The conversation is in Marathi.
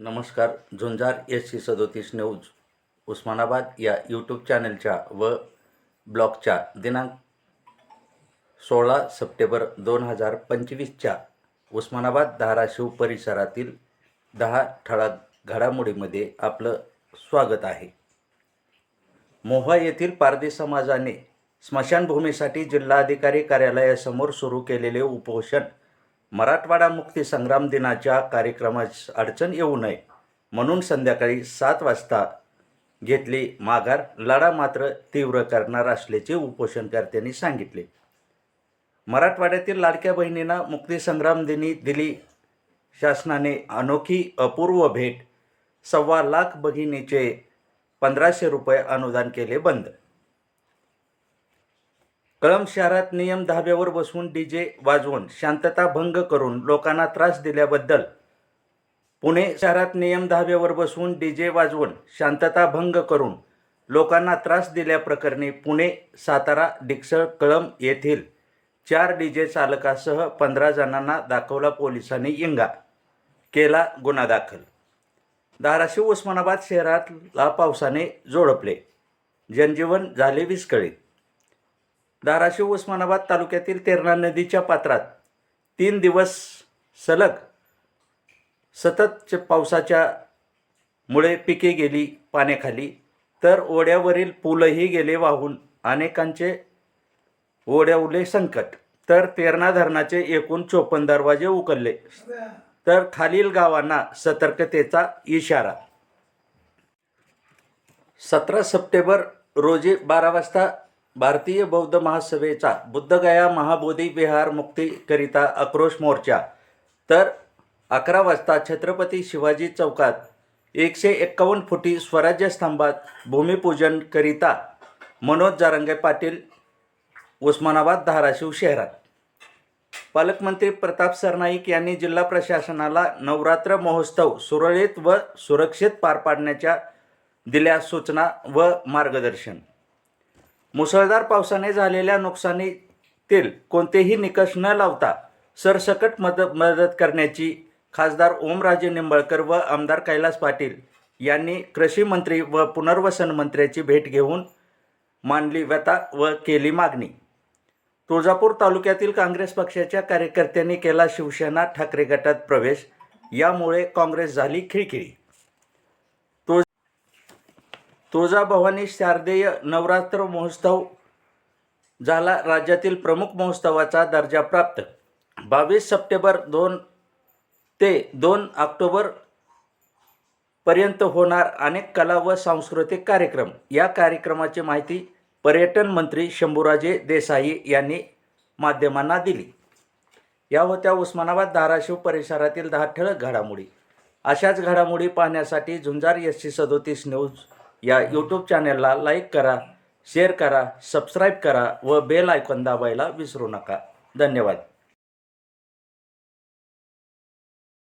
नमस्कार झुंजार एस सी सदोतीस न्यूज उस्मानाबाद या यूट्यूब चॅनलच्या व ब्लॉगच्या दिनांक सोळा सप्टेंबर दोन हजार पंचवीसच्या उस्मानाबाद धाराशिव परिसरातील दहा ठळक घडामोडीमध्ये आपलं स्वागत आहे. मोहा येथील पारधी समाजाने स्मशानभूमीसाठी जिल्हाधिकारी कार्यालयासमोर सुरू केलेले उपोषण मराठवाडा मुक्ती संग्राम दिनाच्या कार्यक्रमास अडचण येऊ नये म्हणून संध्याकाळी सात वाजता घेतली माघार. लढा मात्र तीव्र करणार असल्याचे उपोषणकर्त्यांनी सांगितले. मराठवाड्यातील लाडक्या बहिणींना मुक्तीसंग्राम दिनी दिली. शासनाने अनोखी अपूर्व भेट सव्वा लाख भगिनीचे पंधराशे रुपये अनुदान केले बंद कळंब शहरात नियम धाब्यावर बसवून डी जे वाजवून शांतता भंग करून लोकांना त्रास दिल्याबद्दल पुणे शहरात नियम धाब्यावर बसवून डी जे वाजवून शांतता भंग करून लोकांना त्रास दिल्याप्रकरणी पुणे सातारा डिक्सळ कळंब येथील चार डी जे चालकासह पंधरा जणांना दाखवला पोलिसांनी इंगा. केला गुन्हा दाखल. धाराशिव उस्मानाबाद शहरातला पावसाने जोडपले. जनजीवन झाले विस्कळीत. धाराशिव उस्मानाबाद तालुक्यातील तेरणा नदीच्या पात्रात तीन दिवस सलग सतत पावसाच्या मुळे पिके गेली पाण्याखाली. तर ओढ्यावरील पूलही गेले वाहून अनेकांचे ओढ्यावले संकट. तर तेरणा धरणाचे एकूण चोपन्न दरवाजे उकलले. तर खालील गावांना सतर्कतेचा इशारा. सतरा सप्टेंबर रोजी बारा वाजता भारतीय बौद्ध महासभेचा बुद्धगया महाबोधी विहार मुक्तीकरिता आक्रोश मोर्चा. तर अकरा वाजता छत्रपती शिवाजी चौकात एकशे एक्कावन्न फुटी स्वराज्य स्तंभात भूमिपूजनकरिता मनोज जारंगे पाटील उस्मानाबाद धाराशिव शहरात. पालकमंत्री प्रताप सरनाईक यांनी जिल्हा प्रशासनाला नवरात्र महोत्सव सुरळीत व सुरक्षित पार पाडण्याच्या दिल्या सूचना व मार्गदर्शन. मुसळधार पावसाने झालेल्या नुकसानीतील कोणतेही निकष न लावता सरसकट मद मदत करण्याची खासदार ओमराजे निंबाळकर व आमदार कैलास पाटील यांनी कृषी मंत्री व पुनर्वसन मंत्र्याची भेट घेऊन मांडली व्यथा व केली मागणी. तुळजापूर तालुक्यातील काँग्रेस पक्षाच्या कार्यकर्त्यांनी केला शिवसेना ठाकरे गटात प्रवेश यामुळे काँग्रेस झाली खिळखिळी. तुळजाभवानी शारदेय नवरात्र महोत्सव झाला राज्यातील प्रमुख महोत्सवाचा दर्जा प्राप्त. बावीस सप्टेंबर दोन ते दोन ऑक्टोबर पर्यंत होणार अनेक कला व सांस्कृतिक कार्यक्रम. या कार्यक्रमाची माहिती पर्यटन मंत्री शंभूराजे देसाई यांनी माध्यमांना दिली. या होत्या उस्मानाबाद धाराशिव परिसरातील दहा ठळक घडामोडी. अशाच घडामोडी पाहण्यासाठी झुंजार एस सी सदोतीस न्यूज या यूट्यूब चॅनलला लाईक करा शेअर करा सबस्क्राईब करा व बेल आयकॉन दाबायला विसरू नका. धन्यवाद.